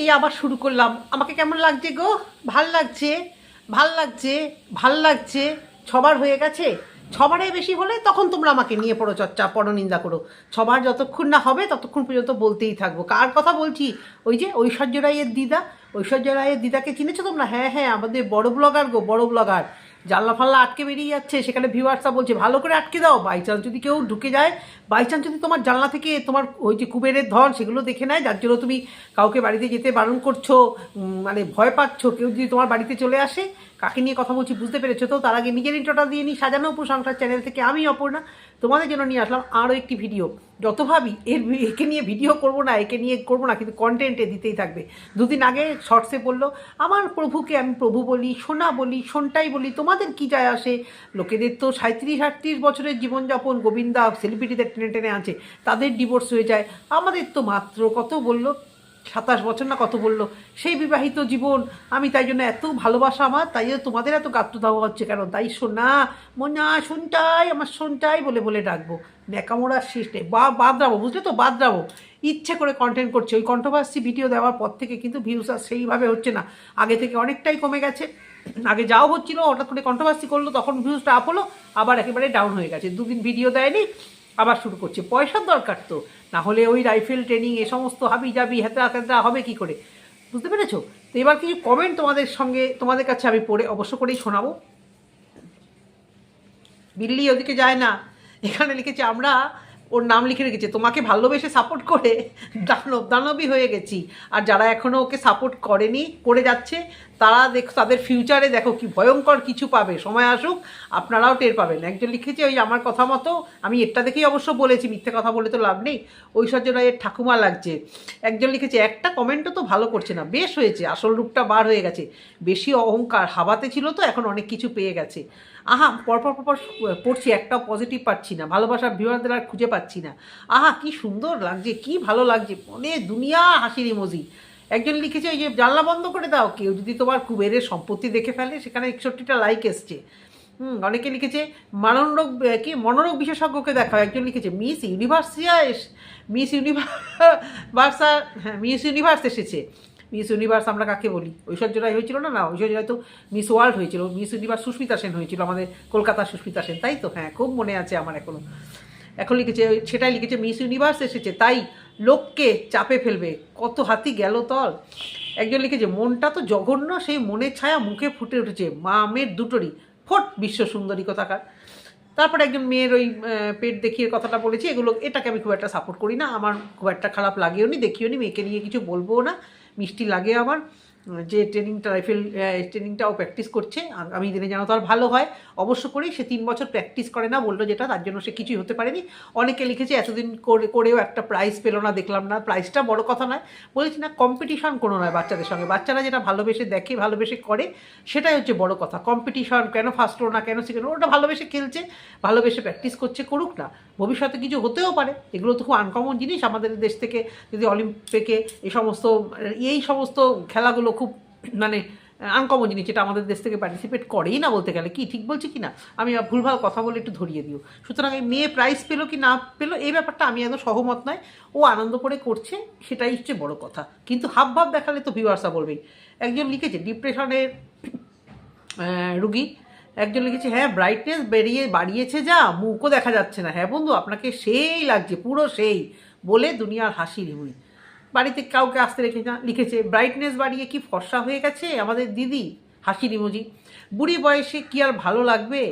এই আবার শুরু করলাম। আমাকে কেমন লাগছে গো? ভালো লাগছে? ভালো লাগছে? ভালো লাগছে? ছবার হয়ে গেছে? ছবারে বেশি হলে তখন তোমরা আমাকে নিয়ে পড়ো চর্চা পড়ো নিন্দা করো। ছবার যতক্ষণ না হবে, ততক্ষণ পর্যন্ত বলতেই থাকব। কার কথা বলছি? ওই যে ঐশ্বর্য রায়ের দিদা। ঐশ্বর্য রায়ের দিদাকে চিনেছো তোমরা? হ্যাঁ হ্যাঁ আমাদের বড় ব্লগার গো, বড় ব্লগার। জানলা ফাল্লা আটকে বেরিয়ে যাচ্ছে, সেখানে ভিউয়ার্সরা বলছে, ভালো করে আটকে দাও বাই চান্স যদি কেউ ঢুকে যায় বাই চান্স যদি তোমার জানলা থেকে তোমার ওই যে কুবেরের ধন সেগুলো দেখে নেয়, যার জন্য তুমি কাউকে বাড়িতে যেতে বারণ করছ মানে ভয় পাচ্ছ, কেউ যদি তোমার বাড়িতে চলে আসে কাকে নিয়ে কথা বলছি বুঝতে পেরেছ? তো তার আগে নিজের ইন্ট্রোটা দিয়ে নিই। সাজানো প্রশংসার চ্যানেল থেকে আমি অপর্ণা। তোমাদের জন্য নিয়ে আসলাম আরও একটি ভিডিও যত ভাবি, এর একে নিয়ে ভিডিও করব না, একে নিয়ে করব না, কিন্তু কন্টেন্টে দিতেই থাকবে। দুদিন আগে শর্টসে বলল, আমার প্রভুকে আমি প্রভু বলি, সোনা বলি, সোনটাই বলি, তোমাদের কি যায় আসে? লোকেদের তো সাঁত্রিশ আটত্রিশ বছরের জীবনযাপন, গোবিন্দা সেলিব্রিটিদের টেনে টেনে আছে তাদের ডিভোর্স হয়ে যায়। আমাদের তো মাত্র কত বলল? সাতাশ বছর না কত বলল? সেই বিবাহিত জীবন, আমি তাই জন্য এত ভালোবাসা আমার, তাই তোমাদের এত গাত্র দেওয়া হচ্ছে কেন? তাই সোনা মোনা, শুনটাই, আমার শুনটাই বলে বলে ডাকবো। ন্যাকামোড়ার শেষ নেই। বা বাদরাবো বুঝলে তো? বাদরাবো ইচ্ছে করে কন্টেন্ট করছে। ওই কন্ট্রোভার্সি ভিডিও দেওয়ার পর থেকে কিন্তু ভিউজ আর সেইভাবে হচ্ছে না। আগে থেকে অনেকটাই কমে গেছে। আগে যাও হচ্ছিল, হঠাৎ করে কন্ট্রোভার্সি করল, তখন ভিউজটা আপ হলো, আবার একেবারে ডাউন হয়ে গেছে। দুদিন ভিডিও দেয়নি আবার শুরু করছে। পয়সার দরকার তো। না হলে ওই রাইফেল ট্রেনিং, এ সমস্ত হাবি জাবি হেতা হেতা হবে কি করে? বুঝতে পেরেছ? তো এবার কিছু কমেন্ট তোমাদের সঙ্গে, তোমাদের কাছে আমি পড়ে, অবশ্য করেই শোনাবো। বিল্লি ওদিকে যায় না। এখানে লিখেছে, আমরা ওর নাম লিখে রেখেছে। তোমাকে ভালোবেসে সাপোর্ট করে দানব, দানবই হয়ে গেছি। আর যারা এখনও ওকে সাপোর্ট করেনি, করে যাচ্ছে, তারা দেখ, তাদের ফিউচারে দেখো কি ভয়ঙ্কর কিছু পাবে। সময় আসুক, আপনারাও টের পাবেন। একজন লিখেছে, ওই আমার কথা মতো, আমি এটা দেখেই অবশ্য বলেছি, মিথ্যে কথা বলে তো লাভ নেই। ঐশ্বর্য রায়ের ঠাকুমা লাগছে। একজন লিখেছে, একটা কমেন্টও তো ভালো করছে না, বেশ হয়েছে, আসল রূপটা বার হয়ে গেছে। বেশি অহংকার, হাওয়াতে ছিল তো, এখন অনেক কিছু পেয়ে গেছে। আহা, পরপর পরপর পড়ছি, একটাও পজিটিভ পাচ্ছি না, ভালোবাসার ভিউয়ারদের আর খুঁজে পাচ্ছি না। আহা, কি সুন্দর লাগছে, কি ভালো লাগছে, মনে দুনিয়া হাসির ইমোজি একজন লিখেছে ওই যে জানলা বন্ধ করে দাও, কেউ যদি তোমার কুবেরের সম্পত্তি দেখে ফেলে, সেখানে একষট্টিটা লাইক এসছে। হুম, অনেকে লিখেছে, মানরোগ কি, মনোরোগ বিশেষজ্ঞকে দেখাও। একজন লিখেছে Miss Universia Miss Universa Miss Universe এসেছে। মিস ইউনিভার্স আমরা কাকে বলি? ঐশ্বর্য রায় হয়েছিল না? না, ঐশ্বর্য রায় তো মিস ওয়ার্ল্ড হয়েছিল। মিস ইউনিভার্স সুস্মিতা সেন হয়েছিল, আমাদের কলকাতার সুস্মিতা সেন, তাই তো? হ্যাঁ খুব মনে আছে আমার এখনও। এখন লিখেছে, সেটাই লিখেছে, মিস ইউনিভার্স এসেছে, তাই লোককে চাপে ফেলবে। কত হাতি গেল তল। একজন লিখেছে, মনটা তো জঘন্য, সেই মনের ছায়া মুখে ফুটে উঠেছে। মা মেয়ের দুটোরই। ফোট, বিশ্ব সুন্দরী কথাকার। তারপরে একজন মেয়ের ওই পেট দেখিয়ে কথাটা বলেছি, এগুলো, এটাকে আমি খুব একটা সাপোর্ট করি না। আমার খুব একটা খারাপ লাগেও নি, দেখিও নি, মেয়েকে নিয়ে কিছু বলব না। মিষ্টি লাগে উম, যে ট্রেনিংটা রাইফেল ট্রেনিংটাও প্র্যাকটিস করছে। আমি দিনে যেন তার ভালো হয়, অবশ্য করেই সে তিন বছর প্র্যাকটিস করে না, বলল যেটা, তার জন্য সে কিছুই হতে পারেনি। অনেকে লিখেছে, এতদিন করে, করেও একটা প্রাইজ পেল না, দেখলাম না। প্রাইজটা বড় কথা নয়। বলেছি, না কম্পিটিশন কোনো নয় বাচ্চাদের সঙ্গে। বাচ্চারা যেটা ভালোবেসে দেখে, ভালোবেসে করে, সেটাই হচ্ছে বড় কথা। কম্পিটিশন কেন ফার্স্ট হলো না, কেন সেকেন্ড ওটা ভালোবেসে খেলছে, ভালোবেসে প্র্যাকটিস করছে, করুক না। ভবিষ্যতে কিছু হতেও পারে। এগুলো তো খুব আনকমন জিনিস। আমাদের দেশ থেকে যদি অলিম্পিকে এই সমস্ত এই সমস্ত খেলাগুলো খুব মানে আনকমন জিনিস যেটা আমাদের দেশ থেকে পার্টিসিপেট করেই না বলতে গেলে। কি, ঠিক বলছি কি না? আমি ভুলভাল কথা বলে একটু ধরিয়ে দিও। সুতরাং এই মেয়ে প্রাইজ পেল কি না পেল, এই ব্যাপারটা আমি একদম সহমত নয়। ও আনন্দ করে করছে, সেটাই হচ্ছে বড় কথা। কিন্তু হাব ভাব দেখালে তো ভিউয়ার্সরা বলবেই। একজন লিখেছে ডিপ্রেশনের রুগী। একজন লিখেছে হ্যাঁ ব্রাইটনেস বেরিয়ে, বাড়িয়েছে যা, মুখও দেখা যাচ্ছে না। হ্যাঁ বন্ধু, আপনাকে সেই লাগছে, পুরো সেই। বলে দুনিয়ার হাসি রিমুই বাড়িতে কাউকে আসতে রেখে না, লিখেছে ব্রাইটনেস বাড়িয়ে কি ফর্সা হয়ে গেছে? আমাদের দিদি। হাসি রিমুজি বুড়ি বয়সে কি আর ভালো লাগবে?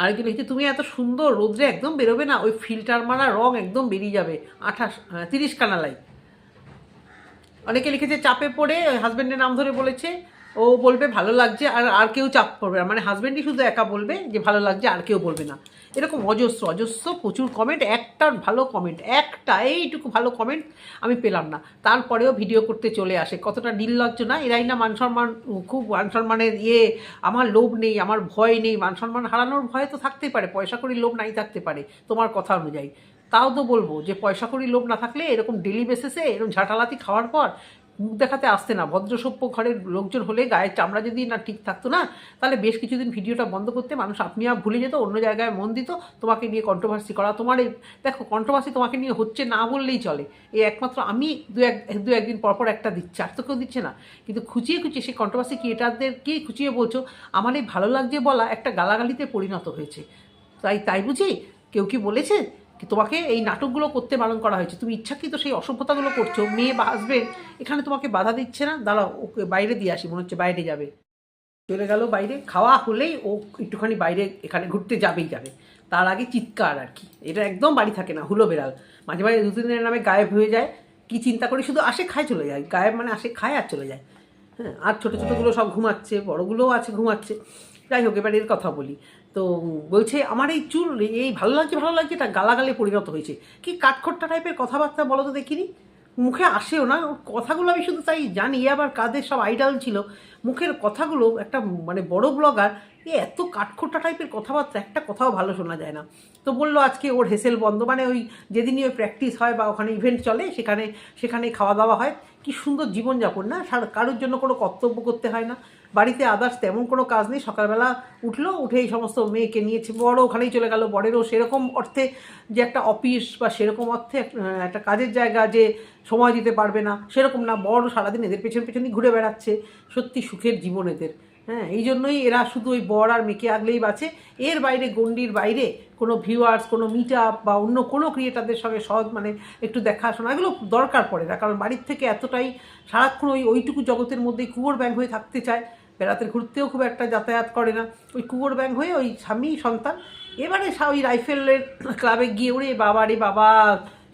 আরেকজন লিখছে, তুমি এত সুন্দর, রোদ্রে একদম বেরোবে না, ওই ফিল্টার মারা রং একদম বেরিয়ে যাবে। আঠাশ তিরিশ কানালাই অনেকে লিখেছে, চাপে পড়ে হাজব্যান্ডের নাম ধরে বলেছে, ও বলবে ভালো লাগছে, আর আর কেউ চাপ পড়বে মানে হাজব্যান্ডই শুধু একা বলবে যে ভালো লাগছে, আর কেউ বলবে না। এরকম অজস্র অজস্র প্রচুর কমেন্ট একটা ভালো কমেন্ট একটা, এইটুকু ভালো কমেন্ট আমি পেলাম না। তারপরেও ভিডিও করতে চলে আসে, কতটা নির্লজ্জ না? এরাই না মান সম্মান, খুব মান সম্মানের ইয়ে আমার লোভ নেই, আমার ভয় নেই। মান সম্মান হারানোর ভয় তো থাকতেই পারে, পয়সা করি লোভ নাই থাকতে পারে, তোমার কথা অনুযায়ী। তাও তো বলব যে, পয়সা করি লোভ না থাকলে এরকম ডেলি বেসিসে এরকম ঝাঁটালাতি খাওয়ার পর মুখ দেখাতে আসতে না। ভদ্রসভ্য ঘরের লোকজন হলে গায়ের চামড়া যদি না ঠিক থাকতো না, তাহলে বেশ কিছুদিন ভিডিওটা বন্ধ করতে মানুষ আপনি আর ভুলে যেত, অন্য জায়গায় মন দিত, তোমাকে নিয়ে কন্ট্রোভার্সি করা। তোমার এই দেখো কন্ট্রোভার্সি তোমাকে নিয়ে হচ্ছে না বললেই চলে। এই একমাত্র আমি দু এক দু একদিন পর পর একটা দিচ্ছি, আর তো কেউ দিচ্ছে না। কিন্তু খুঁচিয়ে খুঁচিয়ে সেই কন্ট্রোভার্সি ক্রিয়েটারদেরকেই খুঁচিয়ে বলছো, আমার এই ভালো লাগছে বলা একটা গালাগালিতে পরিণত হয়েছে। তাই তাই বুঝি? কেউ কি বলেছে? তোমাকে এই নাটকগুলো করতে বারণ করা হয়েছে? তুমি ইচ্ছাকৃত সেই অসভ্যতাগুলো করছ। মেয়ে বা হাসবেন্ড এখানে তোমাকে বাধা দিচ্ছে না। দাঁড়াও, ওকে বাইরে দিয়ে আসি, মনে হচ্ছে বাইরে যাবে। চলে গেল বাইরে, খাওয়া হলেই ও একটুখানি বাইরে এখানে ঘুরতে যাবেই যাবে। তার আগে চিৎকার আর কি। এটা একদম বাড়ি থাকে না, হুলো বেড়াল। মাঝে মাঝে দু তিন দিনের নামে গায়েব হয়ে যায়। কি চিন্তা করে? শুধু আসে খায় চলে যায়। গায়েব মানে আসে খায় আর চলে যায়। হ্যাঁ আর ছোটো ছোটোগুলো সব ঘুমাচ্ছে, বড়গুলোও আছে, ঘুমাচ্ছে। যাই হোক, এবার এর কথা বলি। তো বলছে, আমার এই চুল, এই ভালো লাগছে ভালো লাগছে এটা গালাগালে পরিণত হয়েছে। কি কাঠখোট্টা টাইপের কথাবার্তা বলো তো দেখিনি? মুখে আসেও না কথাগুলো আমি শুধু তাই জানি আবার কাদের সব আইডাল ছিল। মুখের কথাগুলো একটা মানে বড় ব্লগার এ এত কাঠখোট্টা টাইপের কথাবার্তা, একটা কথাও ভালো শোনা যায় না। তো বলল, আজকে ওর হেসেল বন্ধ। মানে ওই যেদিনই ওই প্র্যাকটিস হয় বা ওখানে ইভেন্ট চলে, সেখানে সেখানে খাওয়া দাওয়া হয়। কি সুন্দর জীবনযাপন না? কারোর জন্য কোনো কর্তব্য করতে হয় না। বাড়িতে আদার্স তেমন কোনো কাজ নেই। সকালবেলা উঠল, উঠে এই সমস্ত মেয়েকে নিয়েছে। বড় ওখানেই চলে গেল। বড়েরও সেরকম অর্থে যে একটা অফিস বা সেরকম অর্থে এক- একটা কাজের জায়গা যে সময় দিতে পারবে না, সেরকম না। বড় সারাদিন এদের পেছন পেছনই ঘুরে বেড়াচ্ছে। সত্যি সুখের জীবন এদের। হ্যাঁ এই জন্যই এরা শুধু ওই বর আর মেয়েকে আগলেই বাঁচে। এর বাইরে, গণ্ডির বাইরে কোনো ভিউয়ার্স কোনো মিট আপ বা অন্য কোনো ক্রিয়েটারদের সঙ্গে সহজ মানে একটু দেখাশোনা, এগুলো দরকার পড়ে না। কারণ বাড়ির থেকে এতটাই সারাক্ষণ ওই, ওইটুকু জগতের মধ্যেই কুয়োর ব্যাং হয়ে থাকতে চায়। বেড়াতে ঘুরতেও খুব একটা যাতায়াত করে না। ওই কুয়োর ব্যাং হয়ে ওই স্বামী, সন্তান এবারে ওই রাইফেলের ক্লাবে গিয়ে ওরে বাবা রে বাবা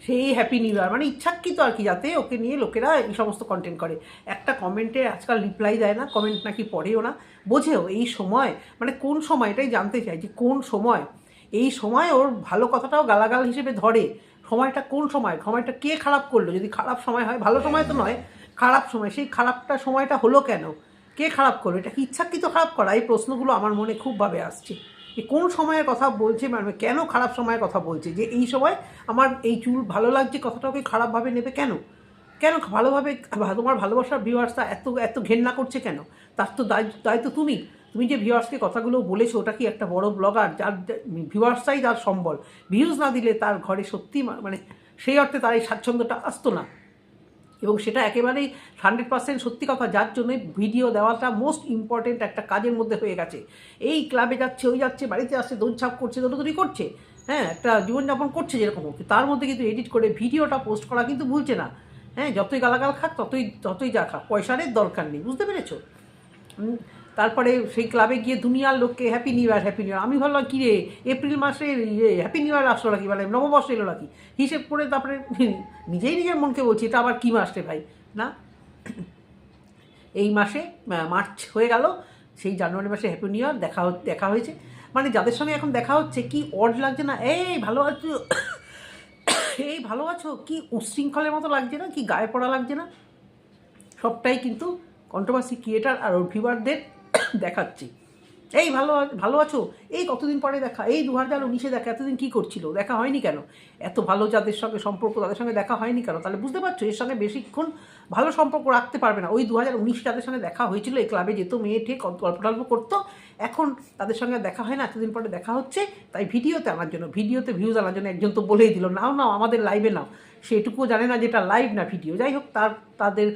সেই হ্যাপি নিউ ইয়ার মানে ইচ্ছাকৃত আর কি, যাতে ওকে নিয়ে লোকেরা এই সমস্ত কন্টেন্ট করে। একটা কমেন্টে আজকাল রিপ্লাই দেয় না কমেন্ট নাকি পড়েও না। বোঝেও এই সময় মানে কোন সময় এটাই জানতে চাই যে কোন সময়। এই সময় ওর ভালো কথাটাও গালাগাল হিসেবে ধরে। সময়টা কোন সময়? সময়টা কে খারাপ করল? যদি খারাপ সময় হয়, ভালো সময় তো নয়। খারাপ সময়, সেই খারাপটা সময়টা হলো কেন? কে খারাপ করল? এটা কি ইচ্ছাকৃত খারাপ করা? এই প্রশ্নগুলো আমার মনে খুবভাবে আসছে। যে কোন সময়ের কথা বলছে মানে কেন খারাপ সময়ের কথা বলছে? যে এই সময় আমার এই চুল ভালো লাগছে, কথাটাকে খারাপভাবে নেবে কেন? কেন ভালোভাবে, তোমার ভালোবাসার ভিউয়ার্সটা এত এত ঘেন্না করছে কেন? তার তো দায় দায়িত্ব তুমি। তুমি যে ভিউয়ার্সকে কথাগুলো বলেছ, ওটা কি একটা বড় ব্লগার যার ভিউয়ার্সটাই তার সম্বল। ভিউজ না দিলে তার ঘরে সত্যি মানে সেই অর্থে তার এই স্বাচ্ছন্দ্যটা আসতো না। এবং সেটা একেবারেই হান্ড্রেড পার্সেন্ট সত্যি কথা, যার জন্য ভিডিও দেওয়াটা মোস্ট ইম্পর্টেন্ট একটা কাজের মধ্যে হয়ে গেছে। এই ক্লাবে যাচ্ছে, ওই যাচ্ছে, বাড়িতে আসছে দৌড়ছাপ করছে, দৌড়দৌড়ি করছে হ্যাঁ একটা জীবনযাপন করছে যেরকম তার মধ্যে কিন্তু এডিট করে ভিডিওটা পোস্ট করা কিন্তু ভুলছে না। হ্যাঁ যতই গালাগাল খাক, ততই ততই যা খাক পয়সারের দরকার নেই, বুঝতে পেরেছ? তারপরে সেই ক্লাবে গিয়ে দুনিয়ার লোককে happy new year happy new year আমি ভাবলাম, কী রে, এপ্রিল মাসে ইয়ে হ্যাপি নিউ ইয়ার আসলো নাকি? মানে নববর্ষ এলো নাকি? হিসেব করে তারপরে নিজেই নিজের মনকে বলছি, এটা আবার কী মাস রে ভাই? না? এই মাসে মার্চ হয়ে গেল, সেই জানুয়ারি মাসে হ্যাপি নিউ ইয়ার দেখা দেখা হয়েছে। মানে যাদের সঙ্গে এখন দেখা হচ্ছে, কি অড লাগছে না? এই ভালো আছো, এই ভালো আছো, কি উশৃঙ্খলের মতো লাগছে না? কি গায়ে পড়া লাগছে না? সবটাই কিন্তু কন্ট্রোভার্সি ক্রিয়েটার আর ভিউয়ারদের দেখাচ্ছি। এই ভালো ভালো আছো? এই কতদিন পরে দেখা? এই দু হাজার উনিশে দেখা, এতদিন কী করছিল? দেখা হয়নি কেন? এত ভালো যাদের সঙ্গে সম্পর্ক, তাদের সঙ্গে দেখা হয়নি কেন? তাহলে বুঝতে পারছ, এর সঙ্গে বেশিক্ষণ ভালো সম্পর্ক রাখতে পারবে না। ওই দু হাজার উনিশে যাদের সঙ্গে দেখা হয়েছিল, এই ক্লাবে যেত, মেয়ে ঠিক গল্প টল্প করতো, এখন তাদের সঙ্গে দেখা হয় না, এতদিন পরে দেখা হচ্ছে, তাই ভিডিওতে আনার জন্য, ভিডিওতে ভিউজ আনার জন্য একজন তো বলেই দিল, নাও নাও, আমাদের লাইভে নাও। সেটুকুও জানে না যেটা লাইভ না ভিডিও যাই হোক, তার, তাদের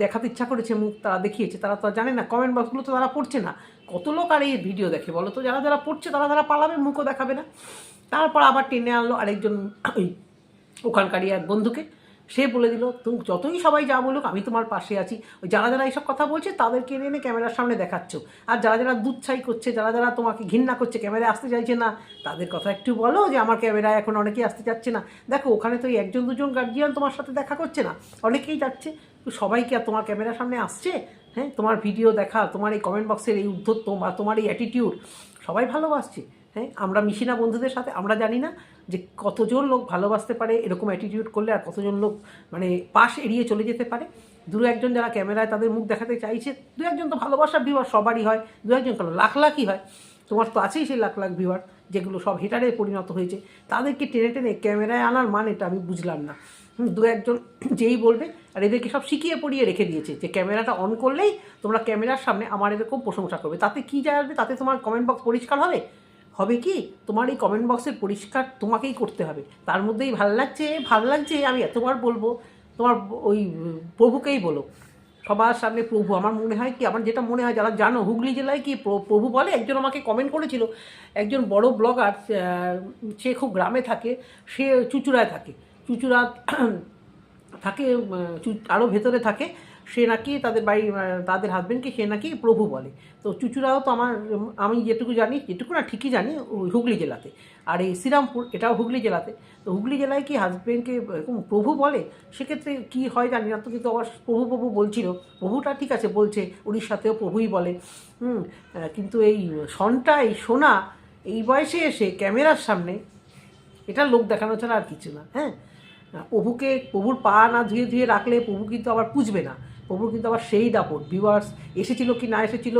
দেখাতে ইচ্ছা করেছে, মুখ তারা দেখিয়েছে, তারা তো জানে না। কমেন্ট বক্সগুলো তো তারা পড়ছে না। কত লোক আর এই ভিডিও দেখে বলো তো? যারা যারা পড়ছে, তারা তারা পালাবে, মুখও দেখাবে না। তারপর আবার টেনে আনলো আরেকজন ওই ওখানকারই এক বন্ধুকে। সে বলে দিল, তুমি যতই সবাই যা বলুক, আমি তোমার পাশে আছি। ওই যারা যারা এইসব কথা বলছে, তাদেরকে এনে এনে ক্যামেরার সামনে দেখাচ্ছ। আর যারা যারা দুধ ছাই করছে, যারা যারা তোমাকে ঘৃণা করছে, ক্যামেরায় আসতে চাইছে না, তাদের কথা একটু বলো যে, আমার ক্যামেরায় এখন অনেকেই আসতে চাচ্ছে না। দেখো, ওখানে তো একজন, দুজন গার্জিয়ান তোমার সাথে দেখা করছে না, অনেকেই যাচ্ছে। সবাই কি আর তোমার ক্যামেরার সামনে আসছে? হ্যাঁ তোমার ভিডিও দেখা, তোমার এই কমেন্ট বক্সের এই উদ্ধত্ত বা তোমার এই অ্যাটিটিউড সবাই ভালোবাসছে। হ্যাঁ আমরা মিশি না বন্ধুদের সাথে, আমরা জানি না যে কতজন লোক ভালোবাসতে পারে, এরকম অ্যাটিটিউড করলে আর কতজন লোক মানে পাশ এড়িয়ে চলে যেতে পারে। দু একজন যারা ক্যামেরায় তাদের মুখ দেখাতে চাইছে দু একজন তো ভালোবাসার ভিউয়ার সবারই হয় দু একজন কেন? লাখ লাখই হয়। তোমার তো আছেই সেই লাখ লাখ ভিউয়ার যেগুলো সব হেটারে পরিণত হয়েছে। তাদেরকে টেনে টেনে ক্যামেরায় আনার মানেটা আমি বুঝলাম না। দু একজন যেই বলবে, আর এদেরকে সব শিখিয়ে পড়িয়ে রেখে দিয়েছে যে ক্যামেরাটা অন করলেই তোমরা ক্যামেরার সামনে আমার এরকম প্রশংসা করবে। তাতে কি যায় আসবে? তাতে তোমার কমেন্ট বক্স পরিষ্কার হবে? হবে কি? তোমার এই কমেন্ট বক্সের পরিষ্কার তোমাকেই করতে হবে। তার মধ্যেই ভালো লাগছে ভালো লাগছে, আমি এতবার বলব। তোমার ওই প্রভুকেই বলো। সবার সামনে প্রভু। আমার মনে হয় কি? আমার যেটা মনে হয়, যারা জানো, হুগলি জেলায় কি প্রভু বলে? একজন আমাকে কমেন্ট করেছিল, একজন বড় ব্লগার সে খুব গ্রামে থাকে, সে চুচুড়ায় থাকে। চুচুড়া থাকে আরও ভেতরে থাকে। সে নাকি তাদের বাড়ি তাদের হাজব্যান্ডকে সে নাকি প্রভু বলে। তো চুচুড়াও তো আমার, আমি যেটুকু জানি, যেটুকু না ঠিকই জানি হুগলি জেলাতে। আর এই শ্রীরামপুর, এটাও হুগলি জেলাতে। তো হুগলি জেলায় কি হাজব্যান্ডকে এরকম প্রভু বলে? সেক্ষেত্রে কি হয় জানি না তো কিন্তু আবার প্রভু প্রভু বলছিল। প্রভুটা ঠিক আছে, বলছে, উড়িষ্যাতেও প্রভুই বলে। হুম কিন্তু এই সনটা, এই সোনা, এই বয়সে এসে ক্যামেরার সামনে এটা লোক দেখানো ছাড়া আর কিছু না হ্যাঁ? প্রভুকে, প্রভুর পা না ধুয়ে ধুয়ে রাখলে প্রভু কিন্তু আবার পুজবে না। প্রভু কিন্তু আবার সেই দাপট ভিউয়ার্স এসেছিল কি না এসেছিল,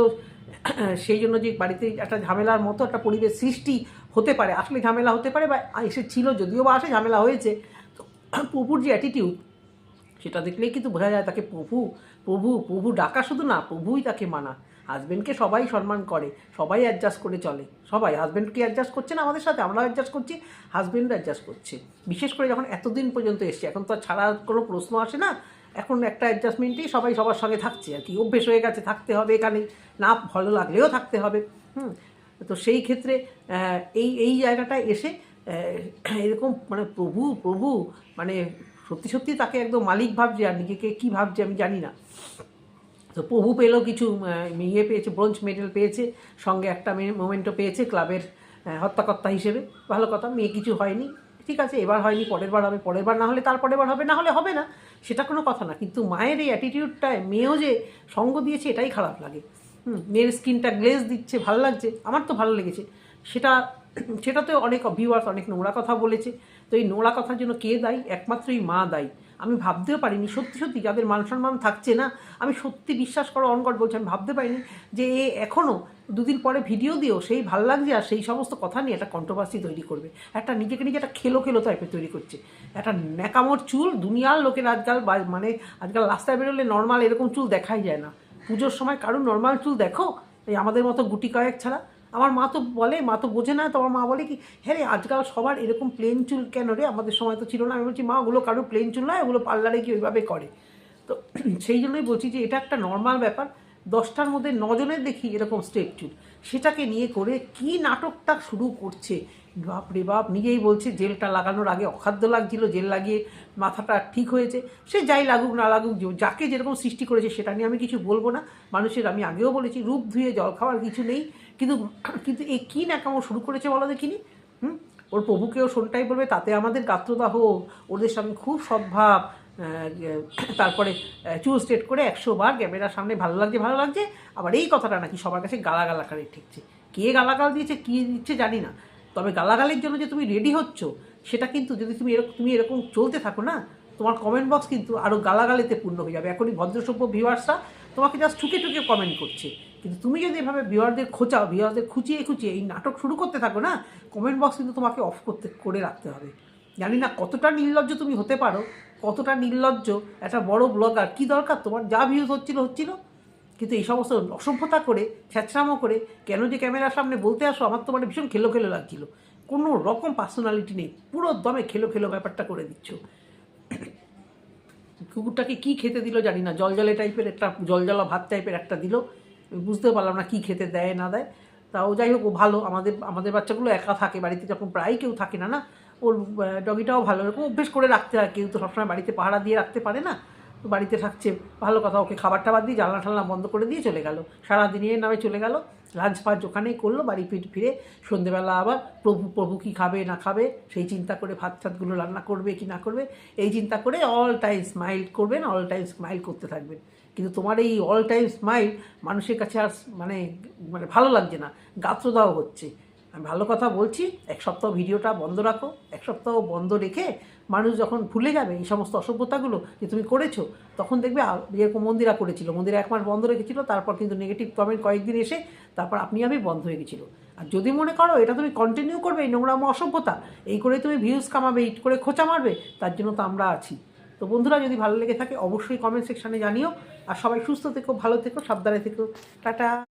সেই জন্য যে বাড়িতে একটা ঝামেলার মতো একটা পরিবেশ সৃষ্টি হতে পারে, আসলে ঝামেলা হতে পারে বা এসেছিল যদিও বা আসে, ঝামেলা হয়েছে, তো প্রভুর যে অ্যাটিটিউড সেটা দেখলেই কিন্তু বোঝা যায় তাকে প্রভু প্রভু প্রভু ডাকা শুধু না, প্রভুই তাকে মানা। হাজব্যান্ডকে সবাই সম্মান করে, সবাই অ্যাডজাস্ট করে চলে, সবাই হাজব্যান্ডকে অ্যাডজাস্ট করছে না আমাদের সাথে, আমরাও অ্যাডজাস্ট করছি হাজব্যান্ড অ্যাডজাস্ট করছে। বিশেষ করে যখন এতদিন পর্যন্ত এসছে, এখন তো ছাড়ার কোনো প্রশ্ন আসে না এখন একটা অ্যাডজাস্টমেন্টেই সবাই সবার সঙ্গে থাকছে আর কি। অভ্যেস হয়ে গেছে, থাকতে হবে এখানে, না ভালো লাগলেও থাকতে হবে। হুম, তো সেই ক্ষেত্রে এই এই জায়গাটায় এসে এরকম মানে প্রভু প্রভু মানে সত্যি সত্যি তাকে একদম মালিক ভাবছে আর নিজেকে কী ভাবছে আমি জানি না। তো প্রভু পেল কিছু ইয়ে পেয়েছে ব্রোঞ্জ মেডেল পেয়েছে, সঙ্গে একটা মোমেন্টও পেয়েছে ক্লাবের হত্যাকর্তা হিসেবে। ভালো কথা, মেয়ে কিছু হয়নি। ঠিক আছে, এবার হয়নি, পরের বার হবে, পরের বার না হলে তার পরের বার হবে, না হলে হবে না। সেটা কোনো কথা না, কিন্তু মায়ের এই অ্যাটিটিউডটায় মেয়েও যে সঙ্গ দিয়েছে, এটাই খারাপ লাগে। হুম, মেয়ের স্কিনটা গ্লেজ দিচ্ছে, ভালো লাগছে, আমার তো ভালো লেগেছে। সেটা সেটাতে অনেক ভিউয়ার্স অনেক নোংরা কথা বলেছে। তো এই নোংরা কথার জন্য কে দায়ী? একমাত্রই মা দায়ী। আমি ভাবতেও পারিনি, সত্যি সত্যি যাদের মান সম্মান থাকছে না, আমি সত্যি বিশ্বাস করো অনগট বলছি, আমি ভাবতে পারিনি যে এ এখনও দুদিন পরে ভিডিও দিও সেই ভালো লাগছে আর সেই সমস্ত কথা নিয়ে একটা কন্ট্রোভার্সি তৈরি করবে। একটা নিজেকে নিজে একটা খেলো খেলো টাইপের তৈরি করছে। একটা ন্যাকামোর চুল, দুনিয়ার লোকের আজকাল মানে আজকাল রাস্তায় বেরোলে নর্মাল এরকম চুল দেখাই যায় না। পুজোর সময় কারোর নর্মাল চুল দেখো, এই আমাদের মতো গুটি কয়েক ছাড়া। আমার মা তো বলে, মা তো বোঝে না, তো আমার মা বলে কি হ্যাঁ রে, আজকাল সবার এরকম প্লেন চুল কেন রে? আমাদের সময় তো ছিল না। আমি বলছি, মা, ওগুলো কারোর প্লেন চুল নয়, ওগুলো পার্লারে কি ওইভাবে করে? তো সেই জন্যই বলছি যে, এটা একটা নর্মাল ব্যাপার। দশটার মধ্যে নজনের দেখি এরকম স্টেপ চুল সেটাকে নিয়ে করে কি নাটকটা শুরু করছে। বাপ রে বাপ, নিজেই বলছে জেলটা লাগানোর আগে অখাদ্য লাগছিল, জেল লাগিয়ে মাথাটা ঠিক হয়েছে। সে যাই লাগুক না লাগুক যাকে যেরকম সৃষ্টি করেছে সেটা নিয়ে আমি কিছু বলব না। মানুষের, আমি আগেও বলেছি, রূপ ধুয়ে জল খাওয়ার কিছু নেই। কিন্তু কিন্তু এ কী ন্যাকামো শুরু করেছে বলো দেখিনি? হুম? ওর প্রভুকেও শোনটাই বলবে, তাতে আমাদের গাত্রদাহ, ওদের সামনে খুব সদ্ভাব। তারপরে আহ, চুল স্ট্রেট করে একশো বার ক্যামেরার সামনে ভালো লাগছে ভালো লাগছে। আবার এই কথাটা নাকি সবার কাছে গালাগাল আকারে ঠেকছে। কে গালাগাল দিয়েছে কী দিচ্ছে জানি না। তবে গালাগালের জন্য যে তুমি রেডি হচ্ছ সেটা কিন্তু যদি তুমি এরকম তুমি এরকম চলতে থাকো না তোমার কমেন্ট বক্স কিন্তু আরও গালাগালিতে পূর্ণ হয়ে যাবে। এখনই ভদ্রসভ্য ভিউয়ার্সরা তোমাকে জাস্ট ঠুকে ঠুকে কমেন্ট করছে। কিন্তু তুমি যদি এভাবে ভিউয়ারদের খোঁচাও ভিউয়ারদের খুঁচিয়ে খুঁচিয়ে এই নাটক শুরু করতে থাকো না কমেন্ট বক্স কিন্তু তোমাকে অফ করতে করে রাখতে হবে। জানি না কতটা নির্লজ্জ তুমি হতে পারো কতটা নির্লজ্জ একটা বড় ব্লগার? কি দরকার তোমার? যা ভিউজ হচ্ছিল হচ্ছিল। কিন্তু এই সমস্ত অসভ্যতা করে, ছ্যাঁচড়ামো করে কেন যে ক্যামেরার সামনে বলতে আসো, আমার তো মানে ভীষণ খেলো খেলো লাগছিল। কোনো রকম পার্সোনালিটি নেই। পুরো দমে খেলো খেলো ব্যাপারটা করে দিচ্ছ। কুকুরটাকে কি খেতে দিল জানি না। জল জলে টাইপের একটা জল জলা ভাত টাইপের একটা দিল। বুঝতে পারলাম না কি খেতে দেয়, না দেয়। তাও যাই হোক, ও ভালো। আমাদের আমাদের বাচ্চাগুলো একা থাকে, বাড়িতে যখন প্রায় কেউ থাকে না না? ওর ডগিটাও ভালো। এরকম অভ্যেস করে রাখতে হয়, কেউ তো সবসময় বাড়িতে পাহারা দিয়ে রাখতে পারে না। তো বাড়িতে থাকছে, ভালো কথা, ওকে খাবার টাবার দিয়ে জানলা টালনা বন্ধ করে দিয়ে চলে গেল। সারাদিনের নামে চলে গেল। লাঞ্চ ফাঞ্চ ওখানেই করল, বাড়ি ফিরে ফিরে সন্ধেবেলা আবার প্রভু প্রভু কি খাবে, না খাবে, সেই চিন্তা করে ভাত টাতগুলো রান্না করবে কি না করবে, এই চিন্তা করে অল টাইম স্মাইল করবেন অল টাইম স্মাইল করতে থাকবেন। কিন্তু তোমার এই অল টাইম স্মাইল মানুষের কাছে আর মানে মানে ভালো লাগছে না, গাত্রদাহ হচ্ছে। আমি ভালো কথা বলছি, এক সপ্তাহ ভিডিওটা বন্ধ রাখো, এক সপ্তাহ বন্ধ রেখে মানুষ যখন ভুলে যাবে এই সমস্ত অসভ্যতাগুলো যে তুমি করেছ, তখন দেখবে যেরকম মন্দিরা করেছিল। মন্দিরা এক মাস বন্ধ রেখেছিল, তারপর কিন্তু নেগেটিভ কমেন্ট কয়েকদিন এসে তারপর আপনি আমি বন্ধ হয়ে গেছিল। আর যদি মনে করো এটা তুমি কন্টিনিউ করবে, এই নোংরামো অসভ্যতা, এই করে তুমি ভিউজ কামাবে ইট করে খোঁচা মারবে, তার জন্য তো আমরা আছি। তো বন্ধুরা, যদি ভালো লেগে থাকে, অবশ্যই কমেন্ট সেকশানে জানিও। আর সবাই সুস্থ থেকো, ভালো থেকো, সাবধানে থেকো। টাটা।